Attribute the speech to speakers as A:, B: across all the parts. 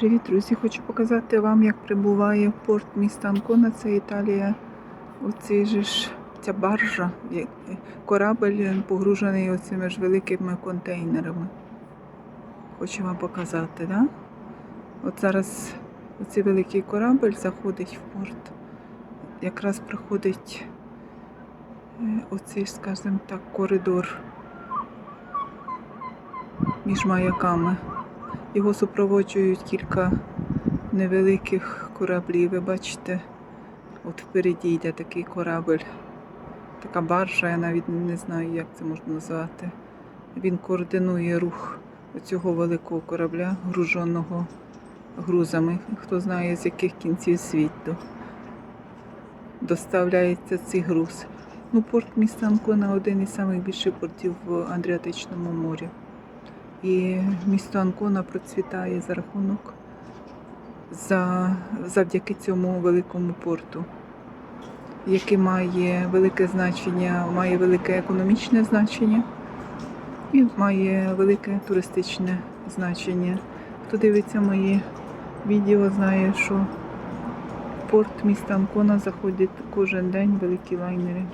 A: привіт, друзі! Хочу показати вам, як прибуває порт міста Анкона, це Італія. Оцей же ж ця баржа, корабль погружений оцими ж великими контейнерами. Хочу вам показати, да? От зараз оцей великий корабль заходить в порт. Якраз проходить е, оцей, скажімо так, коридор між маяками. Його супроводжують кілька невеликих кораблів. Ви бачите, от впереді йде такий корабль, така баржа, я навіть не знаю, як це можна назвати. Він координує рух цього великого корабля, груженого грузами. Хто знає, з яких кінців світу доставляється цей груз. Ну, порт міста Анкона один із найбільших портів в Адріатичному морі. І місто Анкона процвітає за рахунок за, завдяки цьому великому порту, який має велике значення, має велике економічне значення і має велике туристичне значення. Хто дивиться мої відео, знає, що порт міста Анкона заходять кожен день великі лайнери.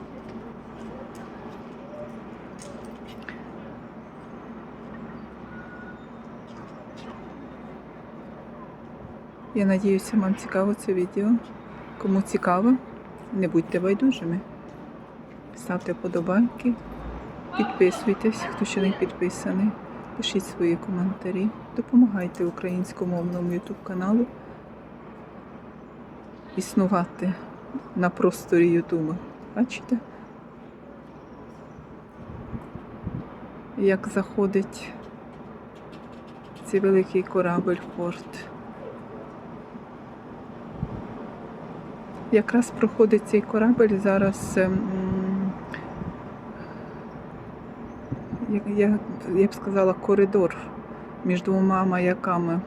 A: Я надіюся, вам цікаво це відео. Кому цікаво, не будьте байдужими. Ставте подобайки, підписуйтесь, хто ще не підписаний. Пишіть свої коментарі, допомагайте українськомовному YouTube каналу існувати на просторі Ютуба. Бачите? Як заходить цей великий корабль в порт. Якраз проходить цей корабель зараз. Я, як я, я б сказала, коридор між двома маяками.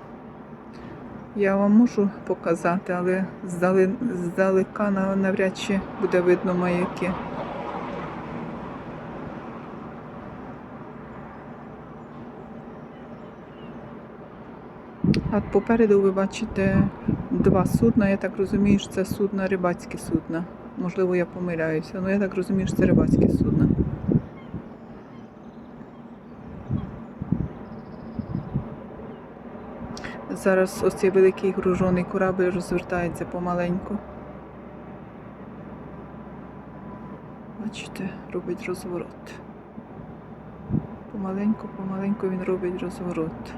A: Я вам можу показати, але здали, здалека на- навряд чи буде видно маяки. А попереду ви бачите два судна. Я так розумію, що це судна рибацькі судна. Можливо, я помиляюся, але я так розумію, що це рибацькі судна. Зараз ось цей великий гружений корабль розвертається помаленьку. Бачите, робить розворот. Помаленьку, помаленьку він робить розворот.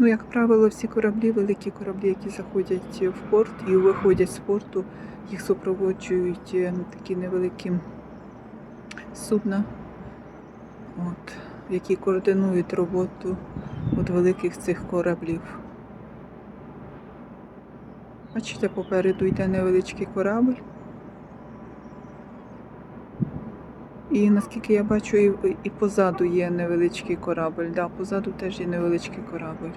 A: Ну, як правило, всі кораблі, великі кораблі, які заходять в порт і виходять з порту, їх супроводжують е, такі невеликі судна, от, які координують роботу от великих цих кораблів. Бачите, попереду йде невеличкий корабль. І наскільки я бачу, і, і позаду є невеличкий корабль. Да, позаду теж є невеличкий корабль.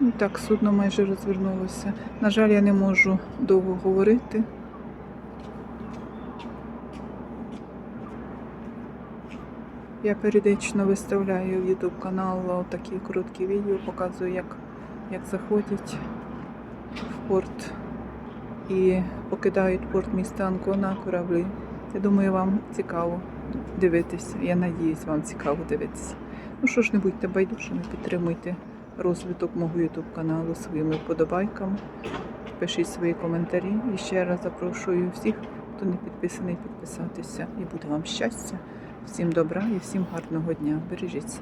A: Ну, так, судно майже розвернулося. На жаль, я не можу довго говорити. Я періодично виставляю в YouTube канал такі короткі відео, показую, як, як заходять в порт і покидають порт міста Анкона кораблі. Я думаю, вам цікаво дивитися. Я надіюсь, вам цікаво дивитися. Ну що ж, не будьте байдужими, підтримуйте розвиток мого YouTube каналу своїми вподобайками. Пишіть свої коментарі. І ще раз запрошую всіх, хто не підписаний, підписатися. І буде вам щастя, всім добра і всім гарного дня. Бережіть себе.